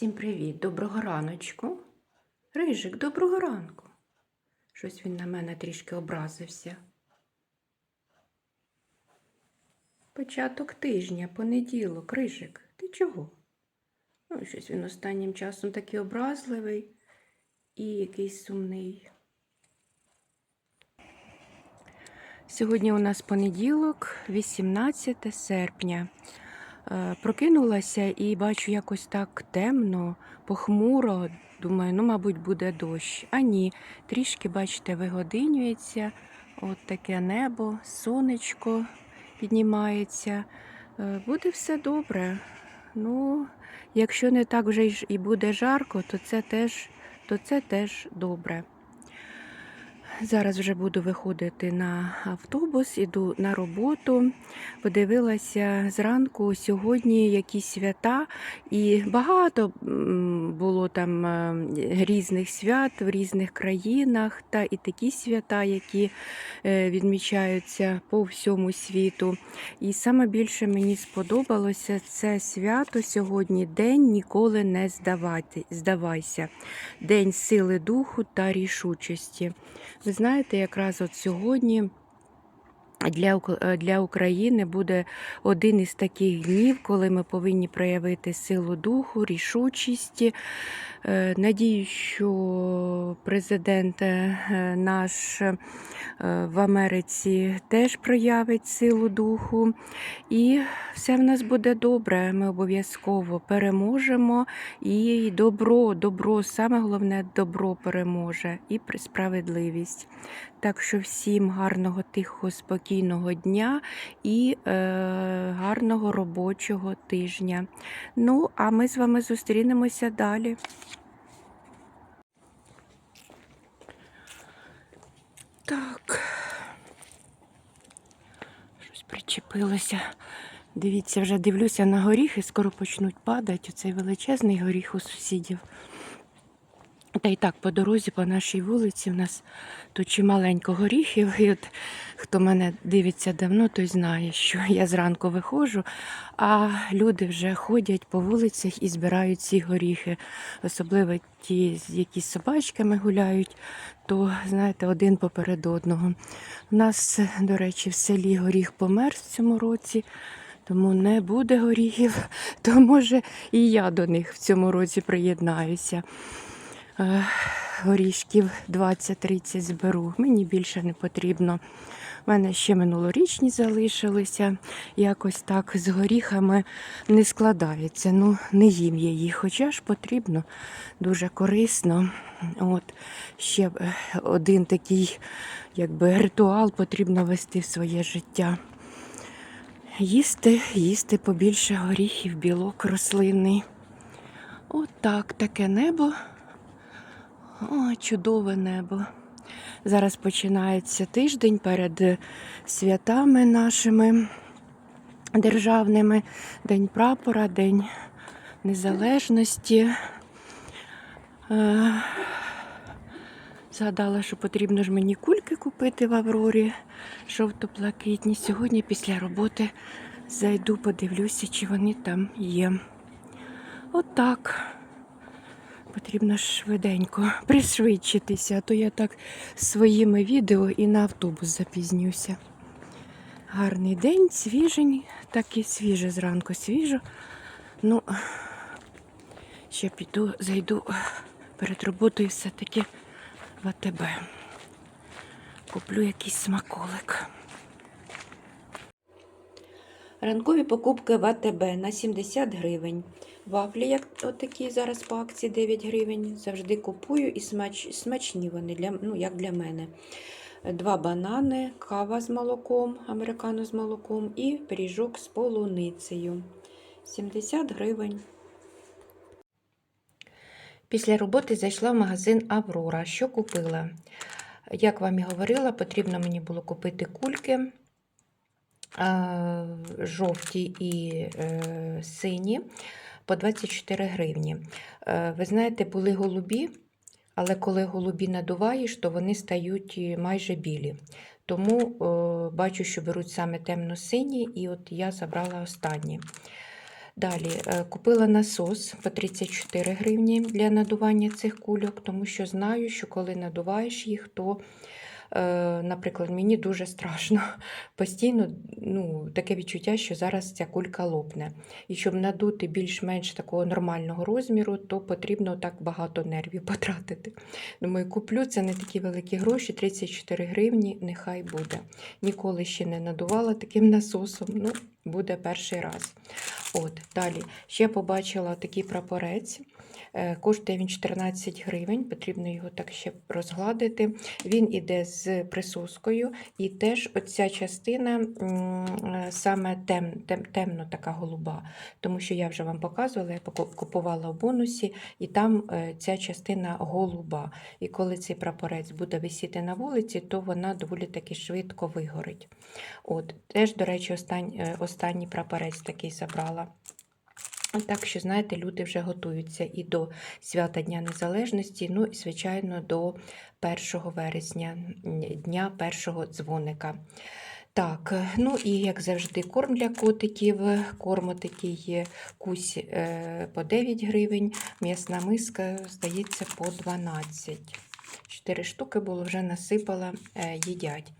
Всім привіт, доброго раночку. Рижик, доброго ранку. Щось він на мене трішки образився. Початок тижня, понеділок, Рижик, ти чого? Ну, щось він останнім часом такий образливий і якийсь сумний. Сьогодні у нас понеділок, 18 серпня. Е, Прокинулася і бачу якось так темно, похмуро. Думаю, ну, мабуть, буде дощ. А ні, трішки, бачите, вигодинюється. От таке небо, сонечко піднімається. Е, Буде все добре. Ну, якщо не так вже і буде жарко, то це теж, то це теж добре. Зараз вже буду виходити на автобус, іду на роботу. Подивилася зранку сьогодні якісь свята, і багато було там е, різних свят в різних країнах, та і такі свята, які е, відмічаються по всьому світу. І саме більше мені сподобалося це свято сьогодні День ніколи не здавати, здавайся. День сили духу та рішучості. Знаєте, якраз от сьогодні для, е, для України буде один із таких днів, коли ми повинні проявити силу духу, рішучість. Е, Надію, що президент е, наш в Америці теж проявить силу духу. І все в нас буде добре. Ми обов'язково переможемо. І добро, добро, саме головне добро переможе і справедливість. Так що всім гарного, тихого, спокійного дня і е, гарного робочого тижня. Ну, а ми з вами зустрінемося далі. Так. Щось причепилося. Дивіться, вже дивлюся на горіхи, скоро почнуть падати. Оцей величезний горіх у сусідів. Та й так, по дорозі, по нашій вулиці, в нас тут чималенько горіхів. І от хто мене дивиться давно, той знає, що я зранку виходжу, а люди вже ходять по вулицях і збирають ці горіхи. Особливо ті, які з собачками гуляють, то, знаєте, один поперед одного. У нас, до речі, в селі горіх помер в цьому році. Тому не буде горіхів, то може і я до них в цьому році приєднаюся горішків 20-30 зберу. Мені більше не потрібно. У мене ще минулорічні залишилися. Якось так з горіхами не складається. Ну, не їм я їх, хоча ж потрібно, дуже корисно. От ще один такий якби, ритуал потрібно вести в своє життя. Їсти, їсти побільше горіхів, білок рослинний. От так, таке небо. О, чудове небо. Зараз починається тиждень перед святами нашими державними. День прапора, День Незалежності. Е, Згадала, що потрібно ж мені кульки купити в Аврорі жовто-блакитні. Сьогодні після роботи зайду, подивлюся, чи вони там є. Отак. Потрібно швиденько пришвидшитися, а то я так своїми відео і на автобус запізнюся. Гарний день, свіжень, так і свіже зранку, свіжо. Ну, ще піду, зайду перед роботою все-таки в АТБ. Куплю якийсь смаколик. Ранкові покупки в АТБ на 70 гривень. Вафлі, як отакі зараз по акції 9 гривень. Завжди купую і смач, смачні вони, для, ну, як для мене. Два банани, кава з молоком, американо з молоком і пиріжок з полуницею. 70 гривень. Після роботи зайшла в магазин Аврора. Що купила? Як вам і говорила, потрібно мені було купити кульки жовті і е, сині по 24 гривні. Е, ви знаєте, були голубі, але коли голубі надуваєш, то вони стають е, майже білі. Тому бачу, що беруть саме темно-сині, і от я забрала останні. Далі купила насос по 34 гривні для надування цих кульок, тому що знаю, що коли надуваєш їх, то, наприклад, мені дуже страшно. Постійно ну, таке відчуття, що зараз ця кулька лопне. І щоб надути більш-менш такого нормального розміру, то потрібно так багато нервів потратити. Думаю, куплю це не такі великі гроші, 34 гривні, нехай буде. Ніколи ще не надувала таким насосом. Ну, буде перший раз. От, далі. Ще побачила такий прапорець. Е, Коштує він 14 гривень, потрібно його так ще розгладити. Він іде з присоскою, і теж оця частина е, саме тем, тем, темно така голуба, тому що я вже вам показувала, я купувала в бонусі, і там е, ця частина голуба. І коли цей прапорець буде висіти на вулиці, то вона доволі таки швидко вигорить. От, теж, до речі, останній прапорець такий забрала. Так що, знаєте, люди вже готуються і до свята Дня Незалежності, ну і, звичайно, до 1 вересня, дня першого дзвоника. Так, ну і як завжди, корм для котиків. Корм такий кусь е, по 9 гривень, м'ясна миска, здається, по 12. Чотири штуки було, вже насипала, е, їдять.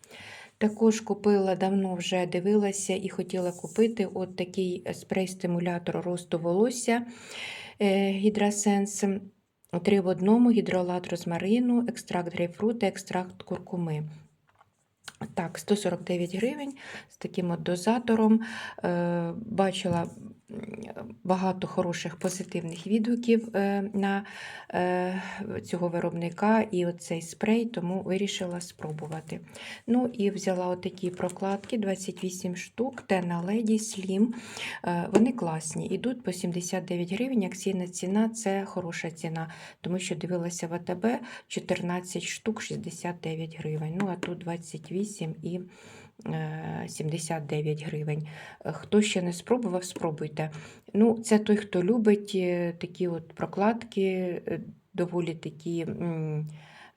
Також купила давно вже дивилася і хотіла купити от такий спрей-стимулятор росту волосся е, Гідрасенс. Три в одному гідролат розмарину, екстракт грейпфрута, екстракт куркуми. Так, 149 гривень з таким от дозатором. Е, бачила багато хороших позитивних відгуків е, на е, цього виробника і оцей спрей, тому вирішила спробувати. Ну і взяла отакі прокладки 28 штук, Lady Slim. Е, вони класні, ідуть по 79 гривень. Акційна ціна це хороша ціна, тому що дивилася в АТБ 14 штук 69 гривень. Ну а тут 28 і 79 гривень. Е, Хто ще не спробував, спробуйте. Ну, це той, хто любить е, такі от прокладки, е, доволі такі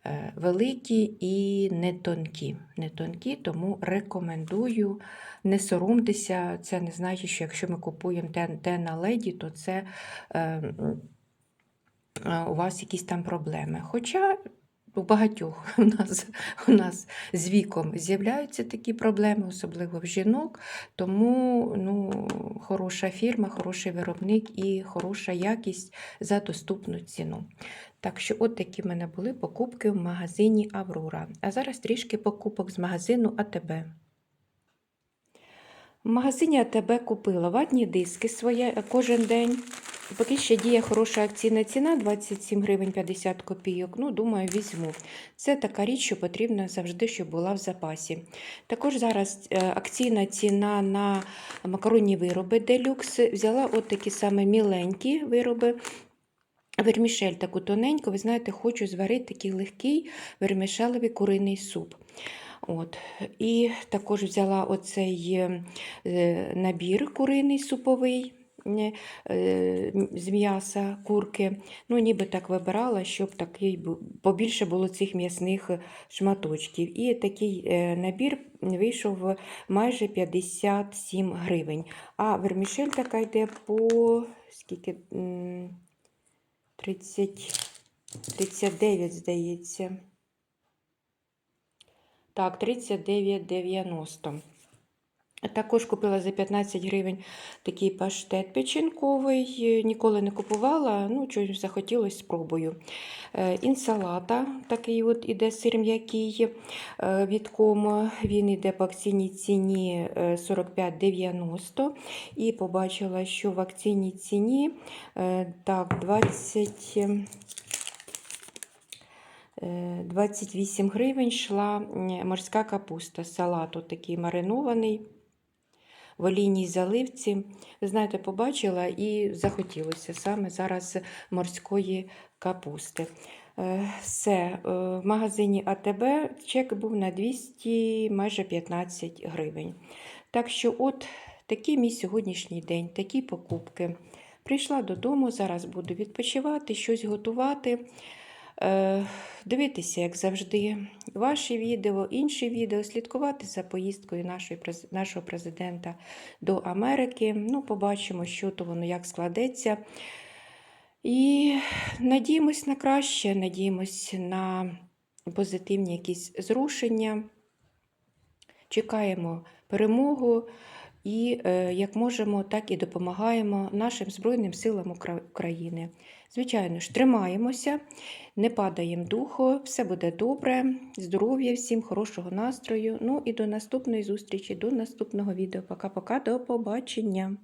е, великі і не тонкі. Не тонкі, тому рекомендую. Не соромтеся, це не значить, що якщо ми купуємо те, на леді, то це е, м, е, у вас якісь там проблеми. Хоча у багатьох у нас, у нас з віком з'являються такі проблеми, особливо в жінок. Тому ну, хороша фірма, хороший виробник і хороша якість за доступну ціну. Так що, от такі в мене були покупки в магазині Аврора. А зараз трішки покупок з магазину АТБ. В магазині АТБ купила ватні диски своє кожен день. Поки ще діє хороша акційна ціна 27 гривень 50 копійок. Ну, думаю, візьму. Це така річ, що потрібно завжди, щоб була в запасі. Також зараз е, акційна ціна на макаронні вироби делюкс. Взяла от такі саме міленькі вироби. Вермішель таку тоненьку, ви знаєте, хочу зварити такий легкий вермішелевий куриний суп. От. І також взяла оцей е, набір куриний суповий з м'яса, курки. Ну, ніби так вибирала, щоб такий побільше було цих м'ясних шматочків. І такий е, набір вийшов майже 57 гривень. А вермішель така йде по скільки? М, 30, 39, здається. Так, 39,90. Також купила за 15 гривень такий паштет печінковий. Е, Ніколи не купувала, ну, чогось захотілося, спробую. Е, Інсалата, такий от іде сир м'який е, від кому. Він іде по акційній ціні е, 45,90. І побачила, що в акційній ціні е, так, 20. е, 28 гривень йшла морська капуста, салат от такий маринований в олійній заливці. Знаєте, побачила і захотілося саме зараз морської капусти. Е, Все, е, в магазині АТБ чек був на 200, майже 15 гривень. Так що, от такий мій сьогоднішній день, такі покупки. Прийшла додому, зараз буду відпочивати, щось готувати. Дивитися, як завжди, ваші відео, інші відео, слідкувати за поїздкою нашої, нашого президента до Америки. Ну, побачимо, що то воно як складеться. І надіємось на краще, надіємось на позитивні якісь зрушення. Чекаємо перемогу і е, як можемо, так і допомагаємо нашим Збройним силам України. Звичайно ж, тримаємося, не падаємо духу, все буде добре, здоров'я, всім хорошого настрою. Ну і до наступної зустрічі, до наступного відео. Пока-пока, до побачення.